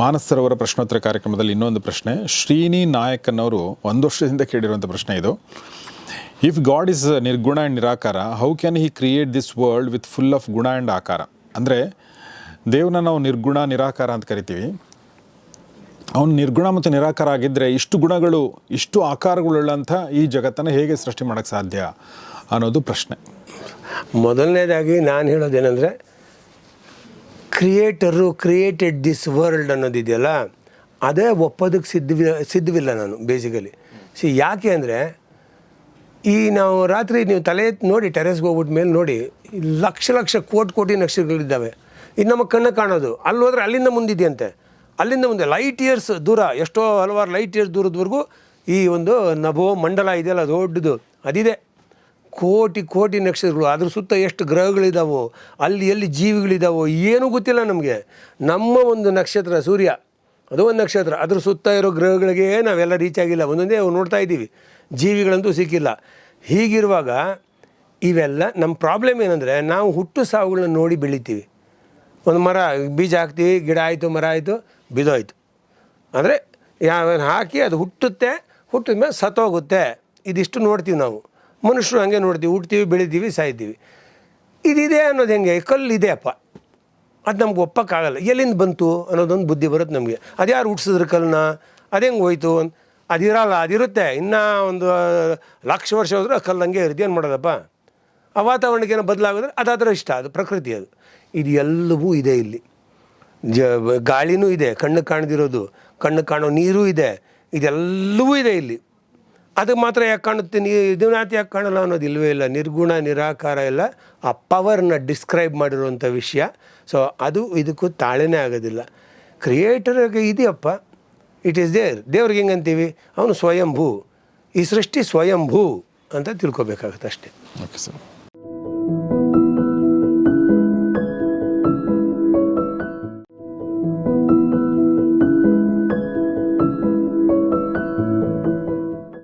ಮಾನಸ್ ಸರೋವರ ಪ್ರಶ್ನೋತ್ತರ ಕಾರ್ಯಕ್ರಮದಲ್ಲಿ ಇನ್ನೊಂದು ಪ್ರಶ್ನೆ. ಶ್ರೀನಿ ನಾಯಕನವರು ಒಂದು ವರ್ಷದಿಂದ ಕೇಳಿರುವಂಥ ಪ್ರಶ್ನೆ ಇದು. If God is nirguna and nirakara how can he create this world with full of guna and akara? ಅಂದರೆ ದೇವನ ನಾವು ನಿರ್ಗುಣ, ನಿರಾಕಾರ ಅಂತ ಕರಿತೀವಿ. ಅವನು ನಿರ್ಗುಣ ಮತ್ತು ನಿರಾಕಾರ ಆಗಿದ್ದರೆ ಇಷ್ಟು ಗುಣಗಳು, ಇಷ್ಟು ಆಕಾರಗಳುಳ್ಳಂಥ ಈ ಜಗತ್ತನ್ನು ಹೇಗೆ ಸೃಷ್ಟಿ ಮಾಡೋಕ್ಕೆ ಸಾಧ್ಯ ಅನ್ನೋದು ಪ್ರಶ್ನೆ. ಮೊದಲನೇದಾಗಿ ನಾನು ಹೇಳೋದೇನೆಂದರೆ ಕ್ರಿಯೇಟರು ಕ್ರಿಯೇಟೆಡ್ ದಿಸ್ ವರ್ಲ್ಡ್ ಅನ್ನೋದಿದೆಯಲ್ಲ, ಅದೇ ಒಪ್ಪೋದಕ್ಕೆ ಸಿದ್ಧವಿ, ಸಿದ್ಧವಿಲ್ಲ ನಾನು ಬೇಸಿಕಲಿ ಸಿ ಯಾಕೆ ಅಂದರೆ, ಈ ನಾವು ರಾತ್ರಿ ನೀವು ತಲೆ ನೋಡಿ ಟೆರೆಸ್ಗೆ ಹೋಗ್ಬಿಟ್ಟು ಮೇಲೆ ನೋಡಿ, ಲಕ್ಷ ಲಕ್ಷ ಕೋಟಿ ಕೋಟಿ ನಕ್ಷತ್ರಗಳಿದ್ದಾವೆ ಇದು ನಮ್ಮ ಕಣ್ಣು ಕಾಣೋದು. ಅಲ್ಲಿ ಹೋದ್ರೆ ಅಲ್ಲಿಂದ ಮುಂದಿದೆಯಂತೆ. ಅಲ್ಲಿಂದ ಮುಂದೆ ಲೈಟ್ ಇಯರ್ಸ್ ದೂರ, ಎಷ್ಟೋ ಹಲವಾರು ಲೈಟ್ ಇಯರ್ಸ್ ದೂರದವರೆಗೂ ಈ ಒಂದು ನಭೋ ಮಂಡಲ ಇದೆಯಲ್ಲ ದೊಡ್ಡದು. ಅದಿದೆ. ಕೋಟಿ ಕೋಟಿ ನಕ್ಷತ್ರಗಳು, ಅದ್ರ ಸುತ್ತ ಎಷ್ಟು ಗ್ರಹಗಳಿದ್ದಾವೋ ಅಲ್ಲಿ ಎಲ್ಲಿ ಜೀವಿಗಳಿದ್ದಾವೋ ಏನೂ ಗೊತ್ತಿಲ್ಲ ನಮಗೆ. ನಮ್ಮ ಒಂದು ನಕ್ಷತ್ರ ಸೂರ್ಯ, ಅದು ಒಂದು ನಕ್ಷತ್ರ. ಅದ್ರ ಸುತ್ತ ಇರೋ ಗ್ರಹಗಳಿಗೆ ನಾವೆಲ್ಲ ರೀಚ್ ಆಗಿಲ್ಲ. ಒಂದೊಂದೇ ನೋಡ್ತಾ ಇದ್ದೀವಿ. ಜೀವಿಗಳಂತೂ ಸಿಕ್ಕಿಲ್ಲ. ಹೀಗಿರುವಾಗ ಇವೆಲ್ಲ ನಮ್ಮ ಪ್ರಾಬ್ಲಮ್ ಏನಂದರೆ, ನಾವು ಹುಟ್ಟು ಸಾವುಗಳನ್ನ ನೋಡಿ ಬೆಳಿತೀವಿ. ಒಂದು ಮರ, ಬೀಜ ಹಾಕ್ತೀವಿ, ಗಿಡ ಆಯಿತು, ಮರ ಆಯಿತು ಬಿದೋಯ್ತು ಅಂದರೆ ಯಾವ ಹಾಕಿ ಅದು ಹುಟ್ಟುತ್ತೆ ಹುಟ್ಟಿದ ಮೇಲೆ ಸತ್ತೋಗುತ್ತೆ. ಇದಿಷ್ಟು ನೋಡ್ತೀವಿ ನಾವು. ಮನುಷ್ಯರು ಹಂಗೆ ನೋಡ್ತೀವಿ ಹುಡ್ತೀವಿ ಬೆಳಿತೀವಿ, ಸಾಯ್ತೀವಿ. ಇದಿದೆ ಅನ್ನೋದು ಹೆಂಗೆ? ಕಲ್ಲಿದೆ ಅಪ್ಪ. ಅದು ನಮ್ಗೆ ಒಪ್ಪಕ್ಕಾಗಲ್ಲ. ಎಲ್ಲಿಂದ ಬಂತು ಅನ್ನೋದೊಂದು ಬುದ್ಧಿ ಬರುತ್ತೆ ನಮಗೆ. ಅದ್ಯಾರು ಹುಟ್ಸಿದ್ರು ಕಲ್ಲನ್ನ? ಅದು ಹೆಂಗೆ ಹೋಯ್ತು? ಅಂತ ಅದಿರಲ್ಲ ಅದಿರುತ್ತೆ ಇನ್ನೂ ಒಂದು ಲಕ್ಷ ವರ್ಷ ಹೋದ್ರೆ ಕಲ್ಲು ಹಂಗೆ ಇರುತ್ತೆ. ಏನು ಮಾಡೋದಪ್ಪ? ಆ ವಾತಾವರಣಕ್ಕೆ ಏನೋ ಬದಲಾಗಿದ್ರೆ ಅದಾದ್ರೆ ಇಷ್ಟ. ಅದು ಪ್ರಕೃತಿ ಅದು. ಇದು ಎಲ್ಲವೂ ಇದೆ ಇಲ್ಲಿ. ಜ, ಗಾಳಿನೂ ಇದೆ, ಕಣ್ಣು ಕಾಣದಿರೋದು. ಕಣ್ಣು ಕಾಣೋ ನೀರು ಇದೆ. ಇದೆಲ್ಲವೂ ಇದೆ ಇಲ್ಲಿ. ಅದು ಮಾತ್ರ ಯಾಕೆ ಕಾಣುತ್ತೆ? ನೀ ಇದನ್ನಾತ ಯಾಕೆ ಕಾಣಲ್ಲ ಅನ್ನೋದು ಇಲ್ಲವೇ ಇಲ್ಲ. ನಿರ್ಗುಣ, ನಿರಾಕಾರ ಎಲ್ಲ ಆ ಪವರ್ನ ಡಿಸ್ಕ್ರೈಬ್ ಮಾಡಿರುವಂಥ ವಿಷಯ. ಸೊ ಅದು ಇದಕ್ಕೂ ತಾಳೆನೇ ಆಗೋದಿಲ್ಲ. ಕ್ರಿಯೇಟರ್ಗೆ ಇದೆಯಪ್ಪ. ಇಟ್ ಈಸ್ ದೇರ್ ದೇವ್ರಿಗೆ ಹೆಂಗಂತೀವಿ ಅವನು ಸ್ವಯಂಭೂ. ಈ ಸೃಷ್ಟಿ ಸ್ವಯಂಭೂ ಅಂತ ತಿಳ್ಕೊಬೇಕಾಗುತ್ತೆ ಅಷ್ಟೇ. Okay sir